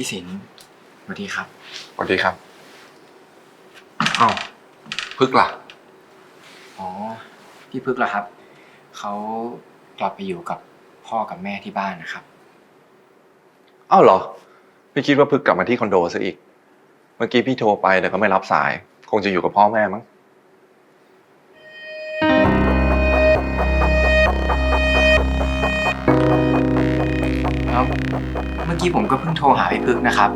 พี่สินสวัสดีครับ สวัสดีครับอ้าวพึกล่ะ อ๋อ พี่พึกเหรอครับ เขากลับไปอยู่กับพ่อกับแม่ที่บ้านนะครับ อ้าวเหรอ พี่คิดว่าพึกกลับมาที่คอนโดซะอีก เมื่อกี้พี่โทรไปแต่ก็ไม่รับสาย คงจะอยู่กับพ่อแม่มั้ง อกี้ผมก็เพิ่งโทรหาพี่พึกนะครับ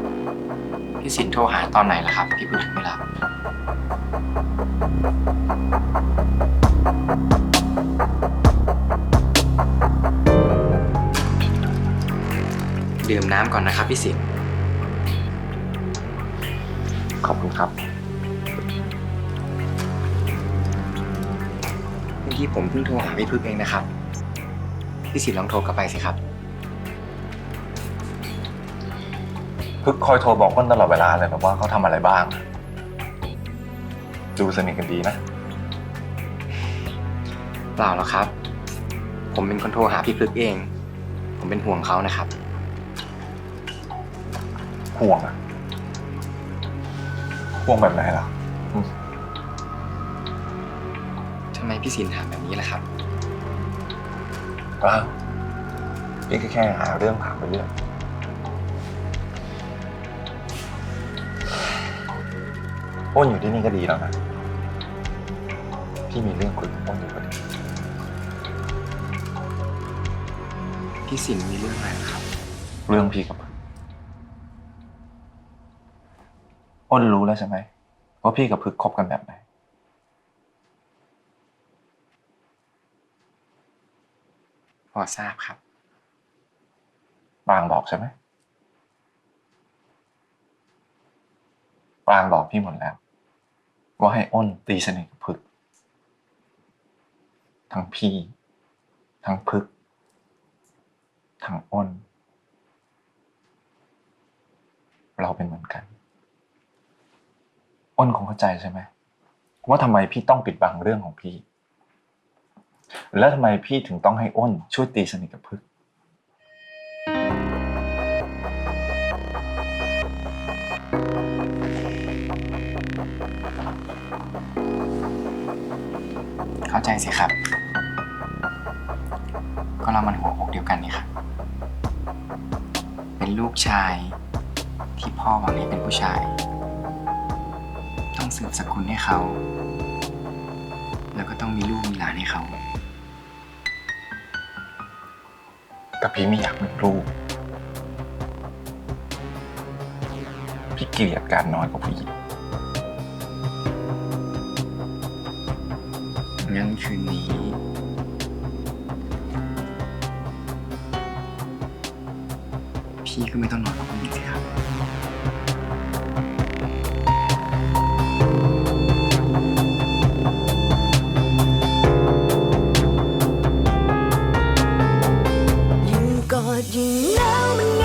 พี่สินโทรหาตอนไหนล่ะครับ พี่พึกถึงไม่รับ ดื่มน้ำก่อนนะครับพี่สินขอบคุณครับ เมื่อกี้ผมเพิ่งโทรหาพี่พึกเองนะครับ พี่สินลองโทรกลับไปสิครับ พึกคอยโทรบอกอ้นตลอดเวลาเลยแบบว่าเขาทำอะไรบ้าง ดูสนิทกันดีนะ เปล่าหรอกครับ ผมเป็นคนโทรหาพี่พลึกเอง ผมเป็นห่วงเขานะครับ ห่วงอะห่วงแบบไหนล่ะ ทำไมพี่สินถามแบบนี้ล่ะครับเปล่าพี่ก็แค่หาเรื่องถามไปเรื่อย อ้นอยู่ที่นี่ก็ดีแล้วนะพี่มีเรื่องคุยกับอ้นอยู่พอดีพี่สินมีเรื่องอะไรล่ะครับ เรื่องพี่กับพึกอ้นรู้แล้วใช่ไหมว่าพี่กับพึกคบกันแบบไหน พอทราบครับ ปางบอกใช่ไหมปางบอกพี่หมดแล้ว ว่าให้อ้นตีสนิทกับพึก ทั้งพี่ ทั้งพึก ทั้งอ้น เราเป็นเหมือนกัน อ้นคงเข้าใจใช่ไหมว่าทำไมพี่ต้องปิดบังเรื่องของพี่ และทำไมพี่ถึงต้องให้อ้นช่วยตีสนิทกับพึก เข้าใจสิครับ ก็เรามันหัวอกเดียวกันนี่ครับ เป็นลูกชายที่พ่อหวังให้เป็นผู้ชาย ต้องสืบสกุลให้เขา แล้วก็ต้องมีลูกมีหลานให้เขา แต่พี่ไม่อยากมีลูก พี่เกลียดการนอนกับผู้หญิง คืนนี้ พี่ก็ไม่ต้องนอนกับผู้หญิงสิครับยิ่งกอดยิ่งหนาวมันไง